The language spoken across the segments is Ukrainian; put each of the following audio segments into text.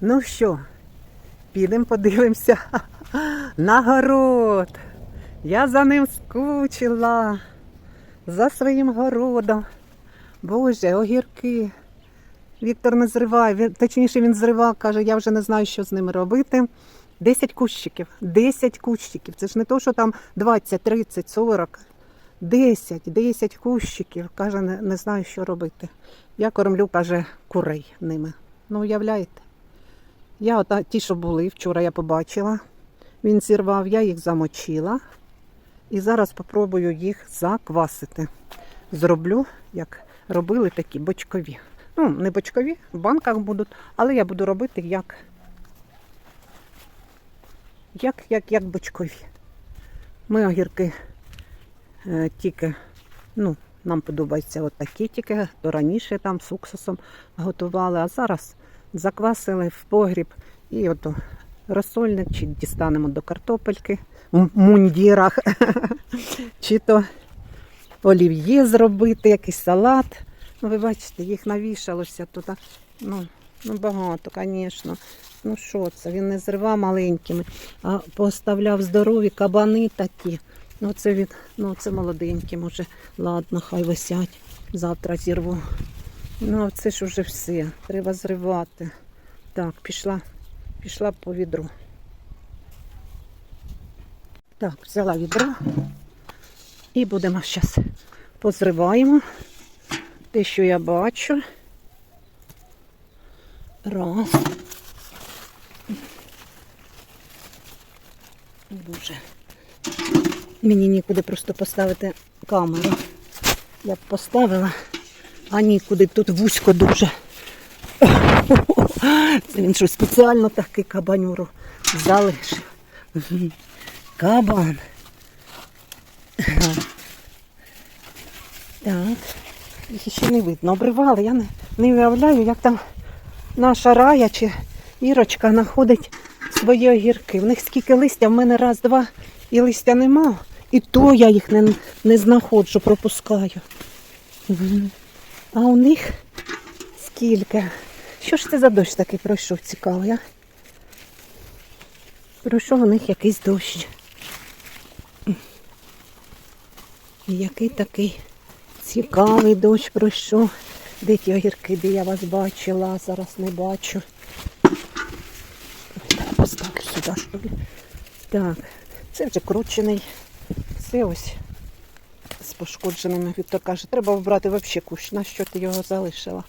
Ну що, підемо подивимося на город. Я за ним скучила, за своїм городом. Боже, огірки. Віктор не зриває, він- точніше він зривав, каже, я вже не знаю, що з ними робити. 10 кущиків, 10 кущиків. Це ж не то, що там 20, 30, 40. 10, 10 кущиків. Каже, не, не знаю, що робити. Я кормлю, каже, курей ними. Ну, уявляєте? Я от ті, що були, вчора я побачила. Він зірвав, я їх замочила. І зараз спробую їх заквасити. Зроблю, як робили такі бочкові. Ну, не бочкові, в банках будуть, але я буду робити як, як, як, як бочкові. Ми огірки е, тільки, ну, нам подобається от такі тільки, то раніше там з уксусом готували, а зараз заквасили в погріб і ото розсольник, чи дістанемо до картопельки в мундірах, чи то олів'є зробити, якийсь салат. Ну, ви бачите, їх навішалося тут. Ну, ну багато, звісно. Ну що це? Він не зривав маленькими, а поставляв здорові кабани такі. Ну це від, ну це молоденькі, може. Ладно, хай висять. Завтра зірву. Ну, а це ж уже все. Треба зривати. Так, пішла, пішла по відру. Так, взяла відро. І будемо зараз позриваємо те, що я бачу. Раз. Боже. Мені нікуди просто поставити камеру. Я б поставила, а нікуди тут вузько дуже. Це він що спеціально такий кабанюру залишив. Кабан. Так. Їх ще не видно. Обривали. Я не, не уявляю, як там наша рая чи Ірочка знаходить свої огірки. В них скільки листя, в мене раз, два і листя нема. І то я їх не, не знаходжу, пропускаю. А у них скільки? Що ж це за дощ такий пройшов цікавий, а? Пройшов у них якийсь дощ. Який такий цікавий дощ пройшов. Де ті огірки, де я вас бачила, зараз не бачу. Поставлю сюди, що ли. Так, це вже кручений. Все ось пошкодженими. Віктор каже, треба вбрати взагалі кущ. На що ти його залишила?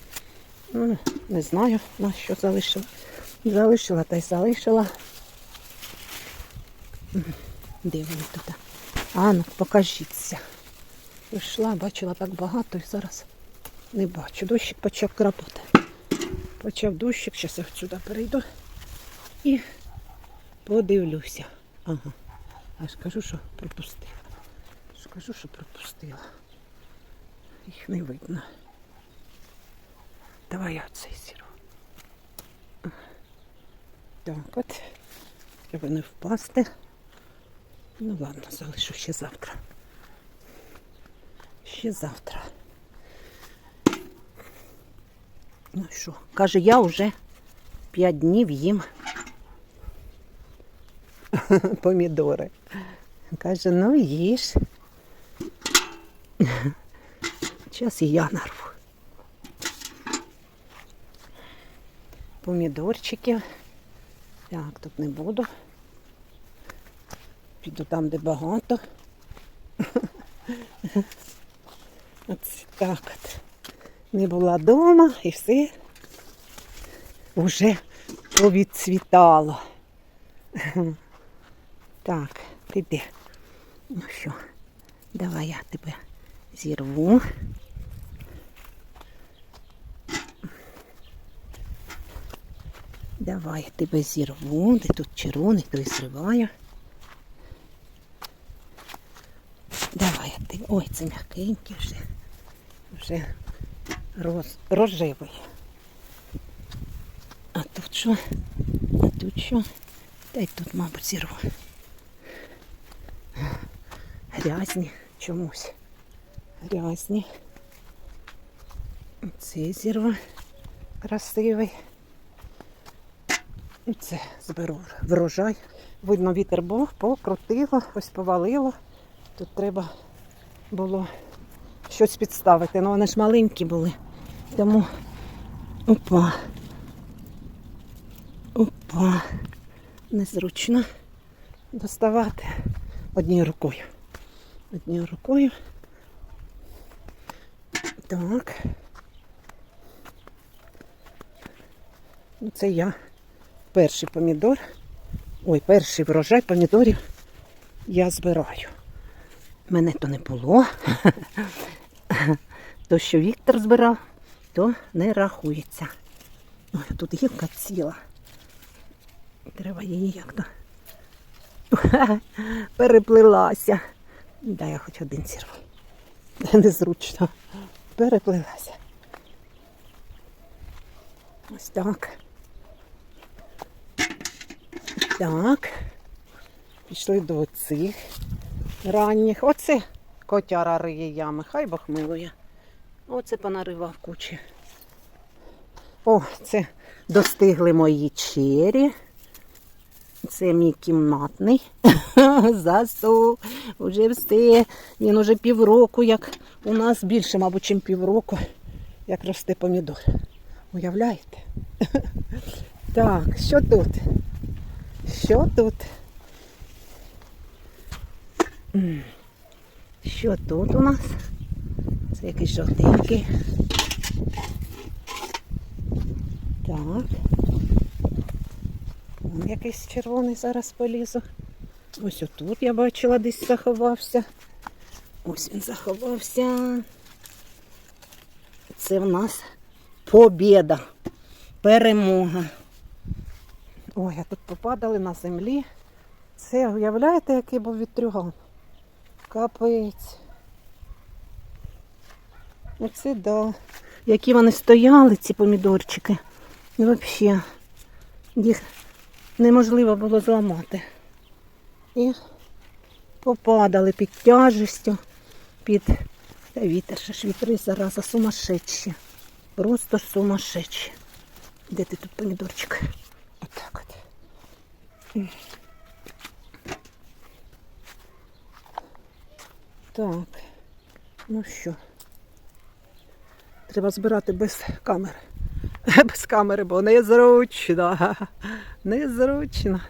Ну, не знаю, на що залишила. Залишила та й залишила. Вони тут? А покажіться. Прийшла, бачила так багато і зараз не бачу. Дощик почав крапати. Почав дощик, зараз я сюди перейду і подивлюся. Ага. А ж кажу, що пропустила. Ж кажу, що пропустила. Їх не видно. Давай я оцей сіру. Так от. Треба не впасти. Ну ладно, залишу ще завтра. Ще завтра. Ну що, каже, я вже п'ять днів їм помідори. Каже, ну їж. Зараз і я нарву. Помідорчиків. Так, тут не буду. Піду там, де багато. От так от. Не була вдома і все вже повідцвітало. Так, ти? Ну що, давай я тебе зірву. Давай тебе зірву, де тут червоний, то і зриваю. Давай я тебе. Ой, це м'якенький вже. Вже роз, рожевий. А тут що? А тут що? Та й тут, мабуть, зірву. Грязні чомусь. Грязні. Цей зірва красивий. Це зберу врожай. Видно, вітер був, покрутило, ось повалило. Тут треба було щось підставити. Ну вони ж маленькі були. Тому опа. Опа. Незручно доставати однією рукою. Однією рукою. Так. Це я. Перший помідор. Ой, перший врожай помідорів я збираю. Мене то не було. То, що Віктор збирав, то не рахується. Ой, тут гілка ціла. Треба її як-то. Переплилася. Дай я хоч один зірву. Незручно. Переплилася. Ось так. Так. Пішли до цих ранніх. Оце котяра риє ями, хай Бог милує. Оце понаривав кучі. О, це достигли мої чері. Це мій кімнатний. Засув. Уже все. Він уже півроку, як у нас більше, мабуть, ніж півроку, як росте помідор. Уявляєте? Так, що тут? Що тут? Що тут у нас? Це якийсь жовтенький. Так. Якийсь червоний зараз полізу. Ось отут я бачила, десь заховався. Ось він заховався. Це в нас побєда. Перемога. Ой, а тут попадали на землі. Це, уявляєте, який був вітрюган? Капець. Оце да. Які вони стояли, ці помідорчики. І взагалі їх неможливо було зламати. І попадали під тяжестю, під та вітер, ще ж вітри зараза сумасшедші. Просто сумасшедші. Де ти тут помідорчик? Отак от. Так. Ну що? Треба збирати без камери. Без камери, бо незручно. Незручно.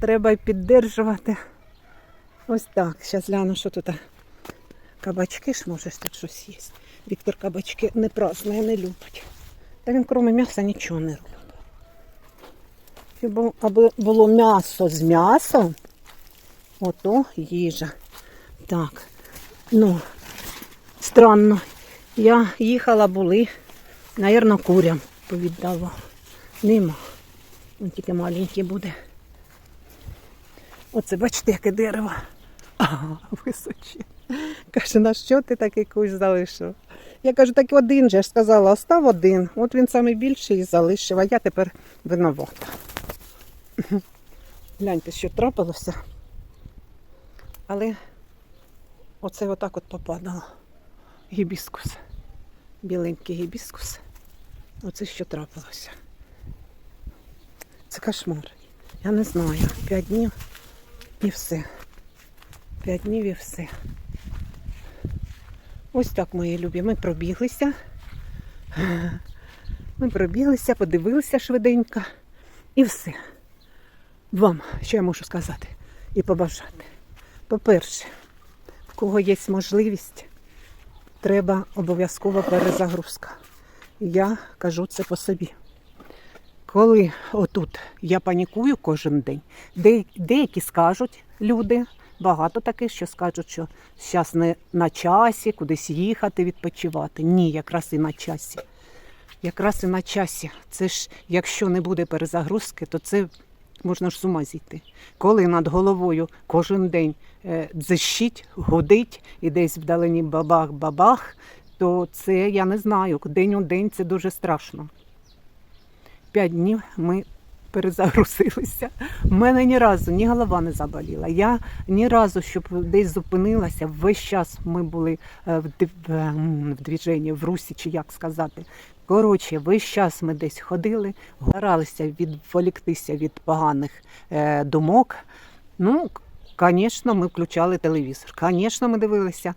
Треба й піддержувати. Ось так. Зараз гляну, що тут. Кабачки ж може тут щось є. Віктор кабачки не празднує, не любить. Та він кроме м'яса нічого не робить. Аби було м'ясо з м'ясом, ото їжа. Так, ну, странно. Я їхала, були, навірно, курям повіддавала. Нема. Він тільки маленький буде. Оце бачите, яке дерево. Ага, височі. Каже, на що ти такий кущ залишив? Я кажу, так один же я ж сказала, остав один. От він найбільший і залишив, а я тепер винувата. Гляньте, що трапилося. Але оце отак от попадало. Гібіскус. Біленький гібіскус. Оце що трапилося. Це кошмар. Я не знаю. П'ять днів і все. П'ять днів і все. Ось так, мої любі. Ми пробіглися. Ми пробіглися, подивилися швиденько. І все. Вам, що я можу сказати і побажати. По-перше, в кого є можливість, треба обов'язково перезагрузка. Я кажу це по собі. Коли отут я панікую кожен день, де- деякі скажуть люди, багато таких, що скажуть, що зараз не на часі, кудись їхати, відпочивати. Ні, якраз і на часі. Якраз і на часі. Це ж, якщо не буде перезагрузки, то це можна ж з ума зійти. Коли над головою кожен день е, дзищить, гудить і десь вдалині бабах-бабах, то це я не знаю. День у день це дуже страшно. П'ять днів ми перезагрузилися. У мене ні разу ні голова не заболіла. Я ні разу, щоб десь зупинилася, весь час ми були е, в, в, в движенні, в русі, чи як сказати. Коротше, весь час ми десь ходили, старалися відволіктися від поганих е, думок. Ну, звісно, ми включали телевізор. Звісно, ми дивилися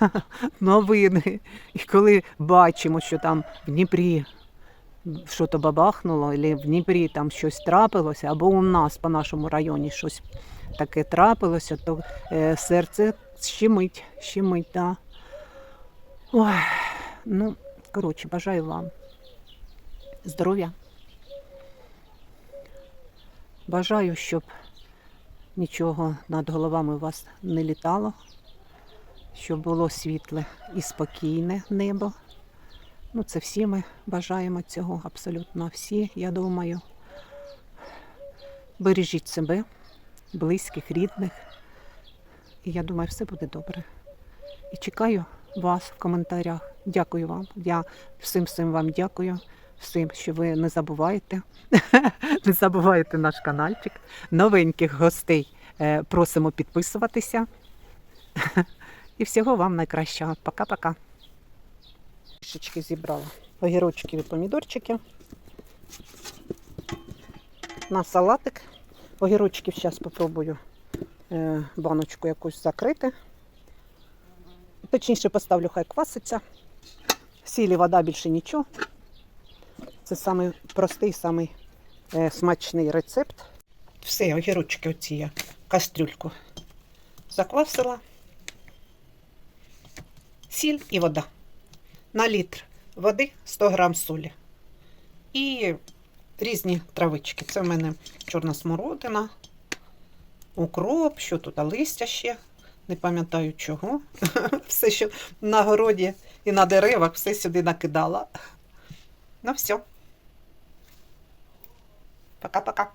новини. І коли бачимо, що там в Дніпрі що то бабахнуло, або в Дніпрі там щось трапилося, або у нас по нашому районі щось таке трапилося, то е, серце щемить, щемить, да. Ой, ну, коротше, бажаю вам здоров'я. Бажаю, щоб нічого над головами у вас не літало, щоб було світле і спокійне небо. Ну, це всі ми бажаємо цього, абсолютно всі, я думаю. Бережіть себе, близьких, рідних. І я думаю, все буде добре. І чекаю вас в коментарях. Дякую вам. Я всім всім вам дякую. Всім, що ви не забуваєте. не забуваєте наш каналчик. Новеньких гостей е, просимо підписуватися. І всього вам найкращого. Пока-пока. Трішечки зібрала огірочки і помідорчики. На салатик. Огірочків зараз спробую е, баночку якусь закрити. Точніше поставлю, хай кваситься. Сілі, вода більше нічого. Це самий простий, самий е, смачний рецепт. Все, огірочки оці я кастрюльку заквасила. Сіль і вода. На літр води 100 грам солі. І різні травички. Це в мене чорна смородина, укроп, що тут, листя ще. Не пам'ятаю чого. Все, що на городі і на деревах, все сюди накидала. Ну все. Пока-пока.